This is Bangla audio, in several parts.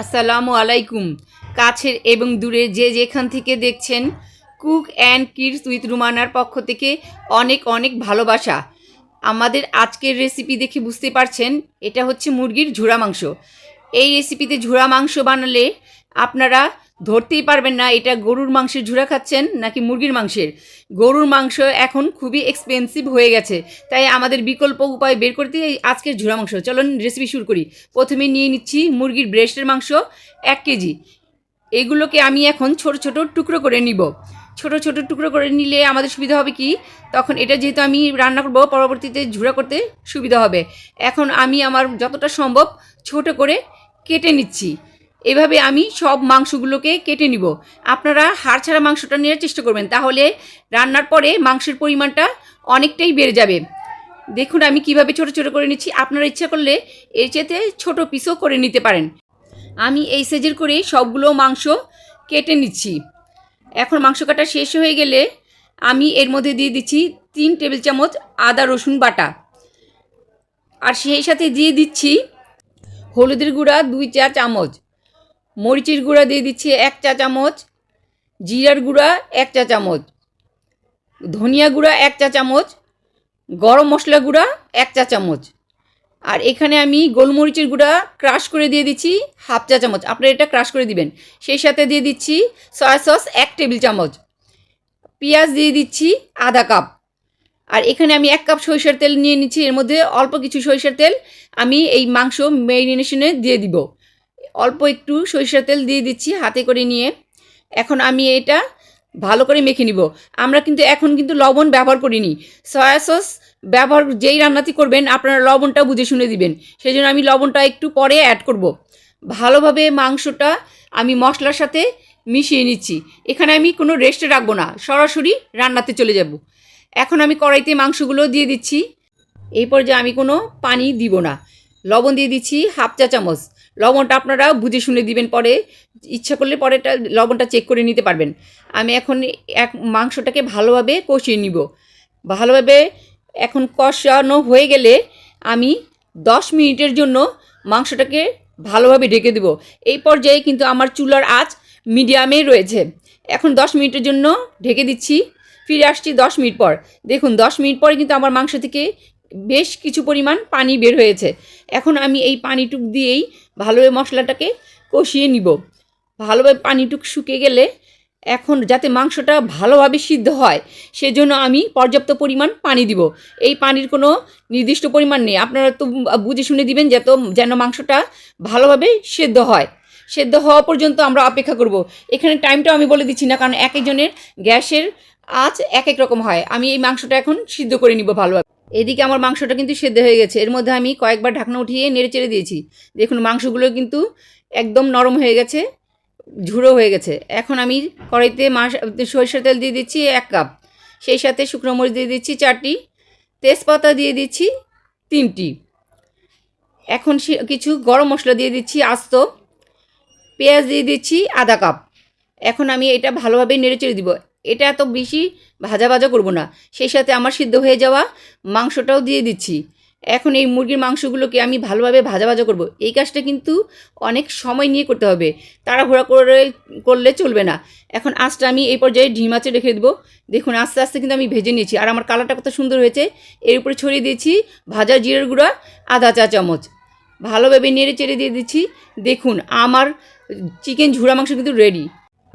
আসসালামু আলাইকুম। কাছের এবং দূরে যে যেখান থেকে দেখছেন, কুক অ্যান্ড কিডস উইথ রুমানার পক্ষ থেকে অনেক অনেক ভালোবাসা। আমাদের আজকের রেসিপি দেখে বুঝতে পারছেন, এটা হচ্ছে মুরগির ঝুড়া মাংস। এই রেসিপিতে ঝুড়া মাংস বানালে আপনারা ধরতেই পারবেন না, এটা গরুর মাংসের ঝুড়া খাচ্ছেন নাকি মুরগির মাংসের? গরুর মাংস এখন খুবই এক্সপেন্সিভ হয়ে গেছে, তাই আমাদের বিকল্প উপায় বের করতে এই আজকের ঝুড়া মাংস। চলুন রেসিপি শুরু করি। প্রথমে নিয়ে নিচ্ছি মুরগির ব্রেস্টের মাংস, এক কেজি। এগুলোকে আমি এখন ছোট ছোট টুকরো করে নিব। ছোট ছোট টুকরো করে নিলে আমাদের সুবিধা হবে কি? তখন এটা যেহেতু আমি রান্না করব, পরবর্তীতে ঝুড়া করতে সুবিধা হবে। এখন আমি আমার যতটা সম্ভব ছোট করে কেটে নিচ্ছি। এভাবে আমি সব মাংসগুলোকে কেটে নিব। আপনারা হাড় ছাড়া মাংসটা নেওয়ার চেষ্টা করবেন, তাহলে রান্নার পরে মাংসের পরিমাণটা অনেকটাই বেড়ে যাবে। দেখুন, আমি কীভাবে ছোট ছোট করে নিচ্ছি। আপনারা ইচ্ছা করলে এর চেয়ে ছোট পিসও করে নিতে পারেন। আমি এই সাইজের করে সবগুলো মাংস কেটে নিচ্ছি। এখন মাংস কাটা শেষ হয়ে গেলে আমি এর মধ্যে দিয়ে দিচ্ছি তিন টেবিল চামচ আদা রসুন বাটা। আর সেই সাথে দিয়ে দিচ্ছি হলুদের গুঁড়া দুই চা চামচ। মরিচের গুঁড়া দিয়ে দিচ্ছি এক চা চামচ, জিরার গুঁড়া এক চা চামচ, ধনিয়া গুঁড়া এক চা চামচ, গরম মশলা গুঁড়া এক চা চামচ। আর এখানে আমি গোলমরিচের গুঁড়া ক্রাশ করে দিয়ে দিচ্ছি হাফ চা চামচ। আপনারা এটা ক্রাশ করে দিবেন। সেই সাথে দিয়ে দিচ্ছি সয়া সস এক টেবিল চামচ। পেঁয়াজ দিয়ে দিচ্ছি আধা কাপ। আর এখানে আমি এক কাপ সরিষার তেল নিয়ে নিচ্ছি। এর মধ্যে অল্প কিছু সরিষার তেল আমি এই মাংস ম্যারিনেশনে দিয়ে দিব। অল্প একটু সরিষার তেল দিয়ে দিচ্ছি হাতে করে নিয়ে। এখন আমি এটা ভালো করে মেখে নিব। আমরা কিন্তু এখন কিন্তু লবণ ব্যবহার করিনি। সয়া সস ব্যবহার যেই রান্নাটি করবেন আপনারা লবণটা বুঝে শুনে দিবেন। সেই জন্য আমি লবণটা একটু পরে অ্যাড করব। ভালোভাবে মাংসটা আমি মশলার সাথে মিশিয়ে নিচ্ছি। এখানে আমি কোনো রেস্টে রাখব না। সরাসরি রান্নাতে চলে যাব। এখন আমি কড়াইতে মাংসগুলো দিয়ে দিচ্ছি। এই পর্যায়ে আমি কোনো পানি দিব না। লবণ দিয়ে দিচ্ছি হাফ চা চামচ। লবণটা আপনারা বুঝে শুনে দিবেন পরে। ইচ্ছা করলে পরেটা লবণটা চেক করে নিতে পারবেন। আমি এখন এক মাংসটাকে ভালোভাবে কষিয়ে নিব। ভালোভাবে এখন কষানো হয়ে গেলে আমি দশ মিনিটের জন্য মাংসটাকে ভালোভাবে ঢেকে দেব। এই পর্যায়ে কিন্তু আমার চুলার আঁচ মিডিয়ামে রয়েছে। এখন দশ মিনিটের জন্য ঢেকে দিচ্ছি। ফিরে আসছি দশ মিনিট পর। দেখুন, দশ মিনিট পরে কিন্তু আমার মাংস থেকে বেশ কিছু পরিমাণ পানি বের হয়েছে। এখন আমি এই পানিটুক দিয়েই ভালোভাবে মশলাটাকে কষিয়ে নিব। ভালোভাবে পানিটুক শুকিয়ে গেলে এখন যাতে মাংসটা ভালোভাবে সিদ্ধ হয়, সেজন্য আমি পর্যাপ্ত পরিমাণ পানি দিব। এই পানির কোনো নির্দিষ্ট পরিমাণ নেই। আপনারা তো বুঝে শুনে দিবেন যাতে যেন মাংসটা ভালোভাবে সেদ্ধ হয়। সেদ্ধ হওয়া পর্যন্ত আমরা অপেক্ষা করব। এখানে টাইমটাও আমি বলে দিচ্ছি না, কারণ এক একজনের গ্যাসের আঁচ এক এক রকম হয়। আমি এই মাংসটা এখন সিদ্ধ করে নিব ভালোভাবে। এদিকে আমার মাংসটা কিন্তু সেদ্ধ হয়ে গেছে। এর মধ্যে আমি কয়েকবার ঢাকনা উঠিয়ে নেড়ে চেড়ে দিয়েছি। দেখুন, মাংসগুলো কিন্তু একদম নরম হয়ে গেছে, ঝুড়ো হয়ে গেছে। এখন আমি কড়াইতে মাস, সরিষার তেল দিয়ে দিচ্ছি এক কাপ। সেই সাথে শুকনো মরিচ দিয়ে দিচ্ছি চারটি। তেজপাতা দিয়ে দিচ্ছি তিনটি। এখন কিছু গরম মশলা দিয়ে দিচ্ছি আস্ত। পেঁয়াজ দিয়ে দিচ্ছি আধা কাপ। এখন আমি এটা ভালোভাবে নেড়ে চেড়ে দিব। এটা এত বেশি ভাজা ভাজা করব না। সেই সাথে আমার সিদ্ধ হয়ে যাওয়া মাংসটাও দিয়ে দিচ্ছি। এখন এই মুরগির মাংসগুলোকে আমি ভালোভাবে ভাজা ভাজা করব। এই কাজটা কিন্তু অনেক সময় নিয়ে করতে হবে। তাড়াহুড়া করে করলে চলবে না। এখন আঁচটা আমি এই পর্যায়ে ঢিম আঁচে রেখে দেবো। দেখুন, আস্তে আস্তে কিন্তু আমি ভেজে নিয়েছি। আর আমার কালারটা কত সুন্দর হয়েছে। এর উপরে ছড়িয়ে দিয়েছি ভাজা জিরের গুঁড়া আধা চা চামচ। ভালোভাবে নেড়ে চেড়ে দিয়ে দিচ্ছি। দেখুন, আমার চিকেন ঝুড়া মাংস কিন্তু রেডি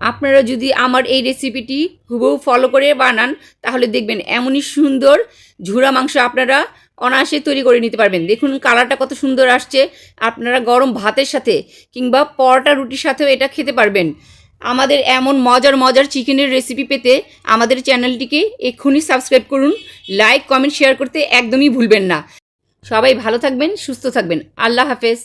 আপনারা যদি আমার এই রেসিপিটি হুবহু ফলো করে বানান, তাহলে দেখবেন এমনই সুন্দর ঝুড়া মাংস আপনারা অনায়াসে তৈরি করে নিতে পারবেন। দেখুন কালারটা কত সুন্দর আসছে। আপনারা গরম ভাতের সাথে কিংবা পরোটা রুটির সাথেও এটা খেতে পারবেন। আমাদের এমন মজার মজার চিকেনের রেসিপি পেতে আমাদের চ্যানেলটিকে এক্ষুনি সাবস্ক্রাইব করুন লাইক কমেন্ট শেয়ার করতে একদমই ভুলবেন না। সবাই ভালো থাকবেন, সুস্থ থাকবেন। আল্লাহ হাফেজ।